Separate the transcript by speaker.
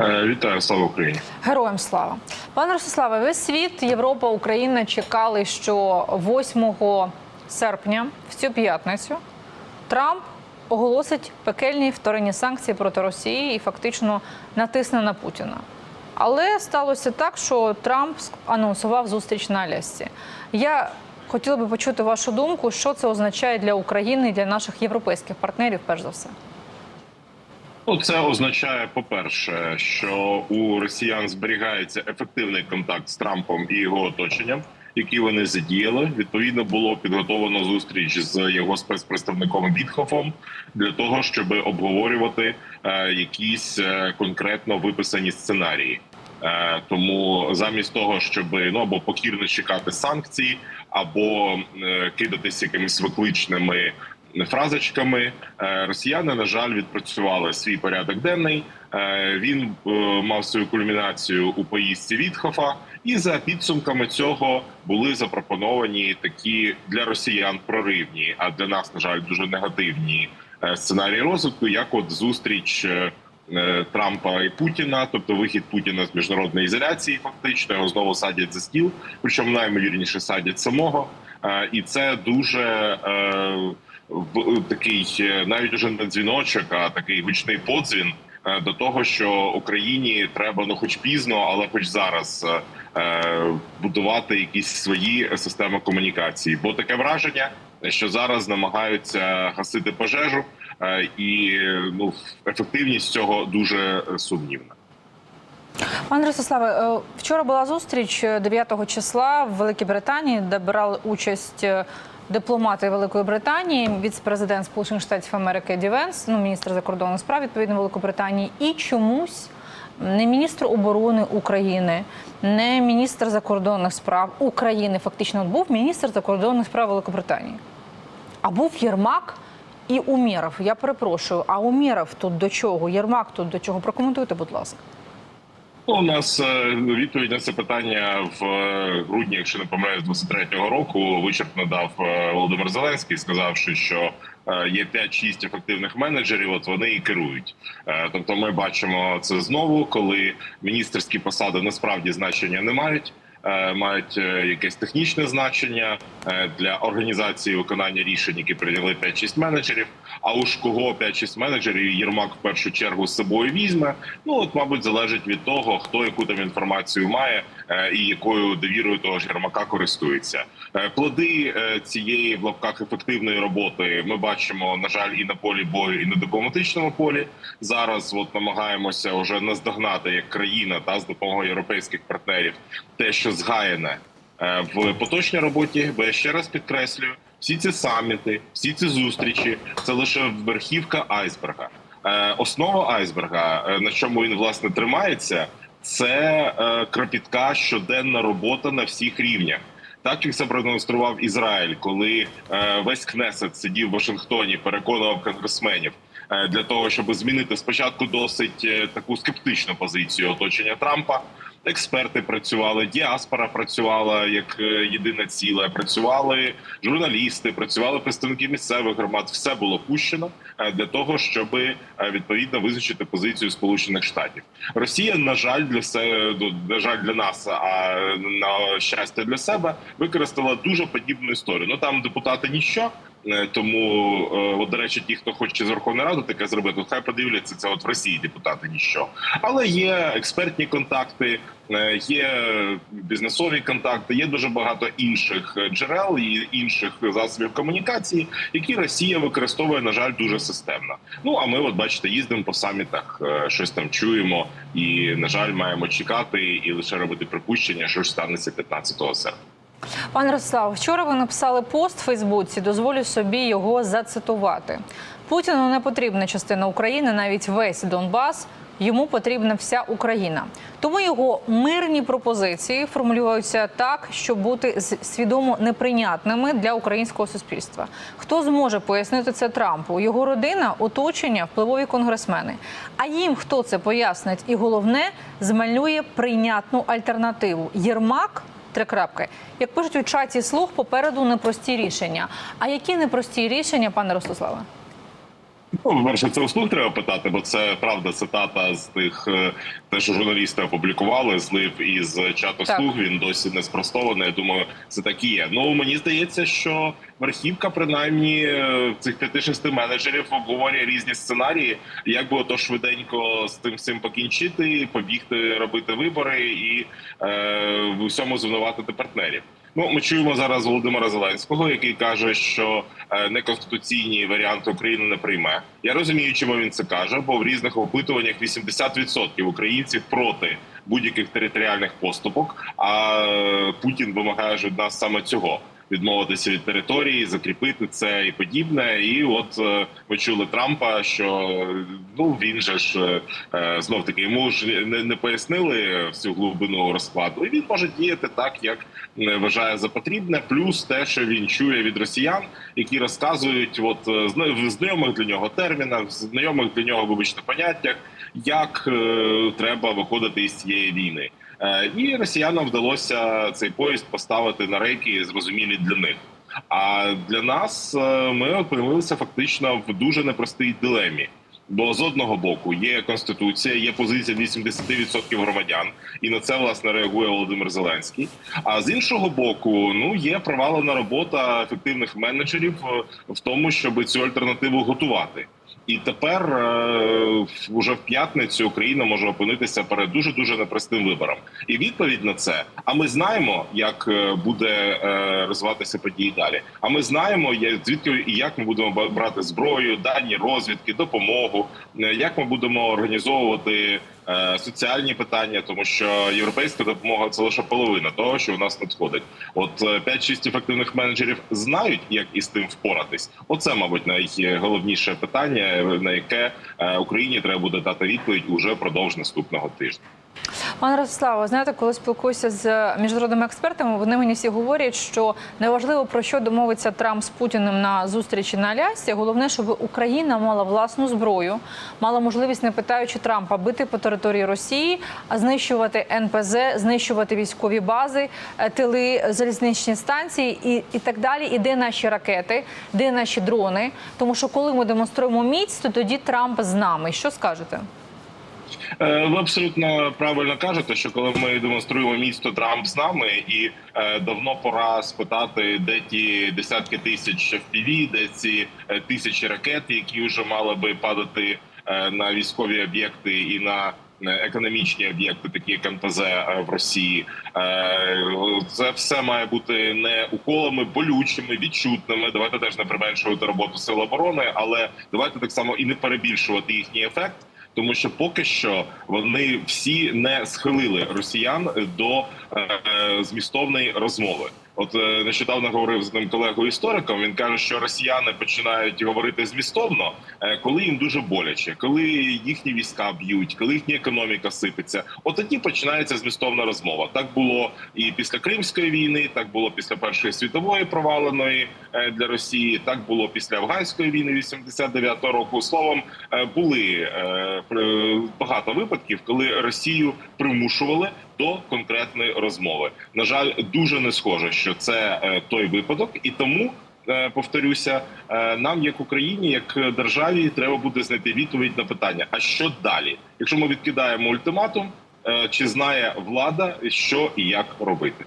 Speaker 1: Е, Вітаю, слава Україні.
Speaker 2: Героям слава, пане Ростиславе, весь світ, Європа, Україна чекали, що 8 серпня, в цю п'ятницю, Трамп оголосить пекельні вторинні санкції проти Росії і фактично натисне на Путіна. Але сталося так, що Трамп анонсував зустріч на Алясці. Я хотіла би почути вашу думку, що це означає для України і для наших європейських партнерів, перш за все.
Speaker 1: Ну, це означає, по-перше, що у росіян зберігається ефективний контакт з Трампом і його оточенням, які вони задіяли. Відповідно, було підготовлено зустріч з його спецпредставником Вітхофом для того, щоб обговорювати е, якісь е, конкретно виписані сценарії. Е, Тому замість того, щоб ну або покірно чекати санкцій, або кидатися якимись викличними фразочками, е, росіяни на жаль відпрацювали свій порядок денний. Е, Він е, мав свою кульмінацію у поїздці Вітхофа, і за підсумками цього були запропоновані такі для росіян проривні, а для нас на жаль дуже негативні сценарії розвитку, як от зустріч. Трампа і Путіна, тобто вихід Путіна з міжнародної ізоляції, фактично його знову садять за стіл, причому наймовірніше садять самого, і це дуже такий е, навіть уже не дзвіночок, а такий гучний подзвін е, до того, що Україні треба ну, хоч пізно, але хоч зараз е, е, будувати якісь свої системи комунікації. Бо таке враження, що зараз намагаються гасити пожежу, е, і е, ну ефективність цього дуже е, сумнівна.
Speaker 2: Пане Ростиславе, е, вчора була зустріч е, 9 числа в Великій Британії, де брали участь е, дипломати Великої Британії, віце-президент Сполучених Штатів Америки Ді Венс, ну міністр закордонних справ відповідно Великобританії, і чомусь не міністр оборони України, не міністр закордонних справ України, фактично був міністр закордонних справ Великобританії. А був Єрмак і Умєров. Я перепрошую, а Умєров тут до чого? Єрмак тут до чого? Прокоментуйте, будь ласка.
Speaker 1: Ну, у нас е, відповідь на це питання в е, грудні, якщо не помиляюсь, 23-го року вичерпно дав е, Володимир Зеленський, сказавши, що є 5-6 ефективних менеджерів. От вони і керують. Тобто, ми бачимо це знову, коли міністерські посади насправді значення не мають. Мають якесь технічне значення для організації виконання рішень, які прийняли 5-6 менеджерів. А уж кого 5-6 менеджерів Єрмак в першу чергу з собою візьме. Ну от, мабуть, залежить від того, хто яку там інформацію має е, і якою довірою того ж Єрмака користується. Е, Плоди е, цієї в лапках ефективної роботи ми бачимо, на жаль, і на полі бою, і на дипломатичному полі. Зараз от намагаємося вже наздогнати як країна та з допомогою європейських партнерів те, що згаяне в поточній роботі, бо я ще раз підкреслюю, всі ці саміти, всі ці зустрічі це лише верхівка айсберга. Е, Основа айсберга, е, на чому він власне тримається, це е, кропітка щоденна робота на всіх рівнях. Так як це продемонстрував Ізраїль, коли е, весь Кнесет сидів в Вашингтоні, переконував конгресменів для того, щоб змінити спочатку досить таку скептичну позицію оточення Трампа. Експерти працювали, діаспора працювала як е, єдине ціле. Працювали журналісти, працювали представники місцевих громад. Все було пущено е, для того, щоб е, відповідно визначити позицію Сполучених Штатів. Росія, на жаль, для се ну, на жаль для нас, а на щастя для себе, використала дуже подібну історію. Ну там депутати ніщо. Е, Тому, е, от, до речі, ті, хто хоче з Верховної Ради таке зробити, хай подивляться це. От в Росії депутати ніщо, але є експертні контакти, е, є бізнесові контакти, є дуже багато інших джерел і інших засобів комунікації, які Росія використовує, на жаль, дуже системно. Ну а ми, от бачите, їздимо по самітах, щось там чуємо, і на жаль, маємо чекати і лише робити припущення, що ж станеться 15 серпня.
Speaker 2: Пане Ростислав, вчора ви написали пост в Фейсбуці. Дозволю собі його зацитувати. Путіну не потрібна частина України, навіть весь Донбас. Йому потрібна вся Україна. Тому його мирні пропозиції формулюються так, щоб бути свідомо неприйнятними для українського суспільства. Хто зможе пояснити це Трампу? Його родина, оточення, впливові конгресмени. А їм хто це пояснить? І головне змалює прийнятну альтернативу. Єрмак Три крапки. Як пишуть у чаті слух, попереду непрості рішення. А які непрості рішення, пане Ростиславе?
Speaker 1: Ну, перше, це услуг треба питати, бо це правда цитата з тих, е, те, що журналісти опублікували, злив із чату
Speaker 2: Так.
Speaker 1: слуг. Він досі не спростований. Я думаю, це так і є. Ну мені здається, що верхівка, принаймні, е, цих п'яти-шести менеджерів обговорює різні сценарії, як би ото швиденько з тим всім покінчити, побігти робити вибори і е, в усьому звинуватити партнерів. Ну, ми чуємо зараз Володимира Зеленського, який каже, що е, неконституційні варіанти України не прийме. Я розумію, чому він це каже, бо в різних опитуваннях 80% українців проти будь-яких територіальних поступок. А е, Путін вимагає від нас саме цього. Відмовитися від території, закріпити це і подібне. І от е, ми чули Трампа, що ну він же ж е, знов таки йому ж не, не пояснили всю глибину розкладу. І він може діяти так, як е, вважає за потрібне. Плюс те, що він чує від росіян, які розказують, от в знайомих для нього термінах, в знайомих для нього вибачте поняттях, як е, треба виходити із цієї війни. Е, І росіянам вдалося цей поїзд поставити на рейки, зрозумілі для них. А для нас е, ми опинилися фактично в дуже непростій дилемі. Бо з одного боку є конституція, є позиція 80% громадян, і на це власне реагує Володимир Зеленський. А з іншого боку, ну є провалена робота ефективних менеджерів е, в тому, щоб цю альтернативу готувати. І тепер е, уже в п'ятницю Україна може опинитися перед дуже дуже непростим вибором. І відповідь на це. А ми знаємо, як е, буде е, розвиватися події далі. А ми знаємо, звідки і як ми будемо брати зброю, дані розвідки, допомогу, як ми будемо організовувати соціальні питання, тому що європейська допомога це лише половина того, що у нас надходить. От е, 5-6 ефективних менеджерів знають, як із тим впоратись. Оце, мабуть, найголовніше питання, на яке е, Україні треба буде дати відповідь уже впродовж наступного тижня.
Speaker 2: Пане Ростиславе, знаєте, коли спілкуюся з міжнародними експертами, вони мені всі говорять, що неважливо про що домовиться Трамп з Путіним на зустрічі на Алясці. Головне, щоб Україна мала власну зброю, мала можливість, не питаючи Трампа, бити по території Росії, а знищувати НПЗ, знищувати військові бази, е, тили, залізничні станції і, і так далі. І де наші ракети, де наші дрони. Тому що коли ми демонструємо міць, то тоді Трамп з нами. Що скажете?
Speaker 1: Е, Ви абсолютно правильно кажете, що коли ми демонструємо місто Трамп з нами, і е, давно пора спитати, де ті десятки тисяч FPV, де ці е, тисячі ракет, які вже мали би падати на військові об'єкти і на економічні об'єкти, такі як НПЗ в Росії. Це все має бути не уколами болючими, відчутними. Давайте теж не применшувати роботу сил оборони, але давайте так само і не перебільшувати їхній ефект. Тому що поки що вони всі не схилили росіян до е, змістовної розмови. От е, нещодавно говорив з одним колегою істориком. Він каже, що росіяни починають говорити змістовно, е, коли їм дуже боляче, коли їхні війська б'ють, коли їхня економіка сипеться. От тоді починається змістовна розмова. Так було і після Кримської війни, так було після Першої світової проваленої е, для Росії. Так було після афганської війни 89-го року. Словом, були багато випадків, коли Росію примушували до конкретної розмови. На жаль, дуже не схоже, що це е, той випадок, і тому. е, Повторюся, е, нам, як Україні, як державі, треба буде знайти відповідь на питання: а що далі? Якщо ми відкидаємо ультиматум, чи знає влада, що і як робити?